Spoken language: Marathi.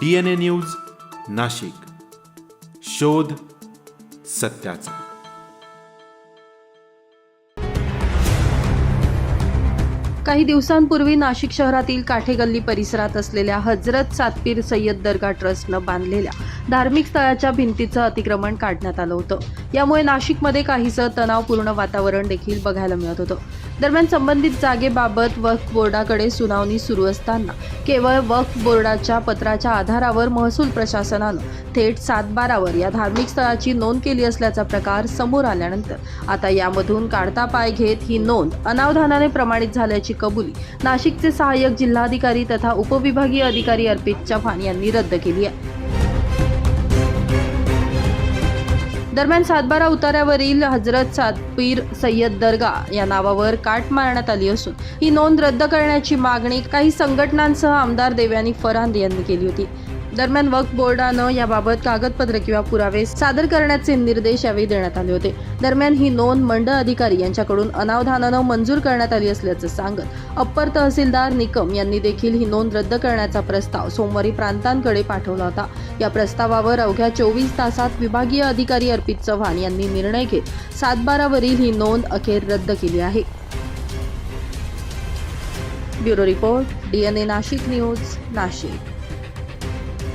D N A news Nashik. शोध सत्याचा. काही दिवसांपूर्वी नाशिक शहरातील काठेगल्ली परिसरात असलेल्या हजरत सातपीर सय्यद दर्गा ट्रस्टनं बांधलेल्या धार्मिक स्थळाच्या भिंतीचं अतिक्रमण काढण्यात आलं होतं. यामुळे नाशिकमध्ये काहीसं तणावपूर्ण वातावरण देखील बघायला मिळत होतं. दरम्यान संबंधित जागेबाबत वक्फ बोर्डाकडे सुनावणी सुरू असताना केवळ वक्फ बोर्डाच्या पत्राच्या आधारावर महसूल प्रशासनानं थेट सातबारावर या धार्मिक स्थळाची नोंद केली असल्याचा प्रकार समोर आल्यानंतर आता यामधून काढता पाय घेत ही नोंद अनावधानाने प्रमाणित झाल्याची कबुली नाशिकचे सहाय्यक जिल्हाधिकारी तथा उपविभागीय अधिकारी अर्पित चव्हाण यांनी रद्द केली आहे. दरम्यान सातबारा उताऱ्यावरील हजरत सातपीर सय्यद दर्गा या नावावर काट मारण्यात आली असून ही नोंद रद्द करण्याची मागणी काही संघटनांसह आमदार देवयानी फरांद यांनी केली होती. दरम्यान वक्फ बोर्डानं याबाबत कागदपत्र किंवा पुरावे सादर करण्याचे निर्देश यावेळी देण्यात आले होते. दरम्यान ही नोंद मंडळ अधिकारी यांच्याकडून अनावधानानं मंजूर करण्यात आली असल्याचं सांगत अप्पर तहसीलदार निकम यांनी देखील ही नोंद रद्द करण्याचा प्रस्ताव सोमवारी प्रांतांकडे पाठवला होता. या प्रस्तावावर अवघ्या चोवीस तासात विभागीय अधिकारी अर्पित चव्हाण यांनी निर्णय घेत सातबारावरील ही नोंद अखेर रद्द केली आहे. Bureau report DNA Nashik news Nashik.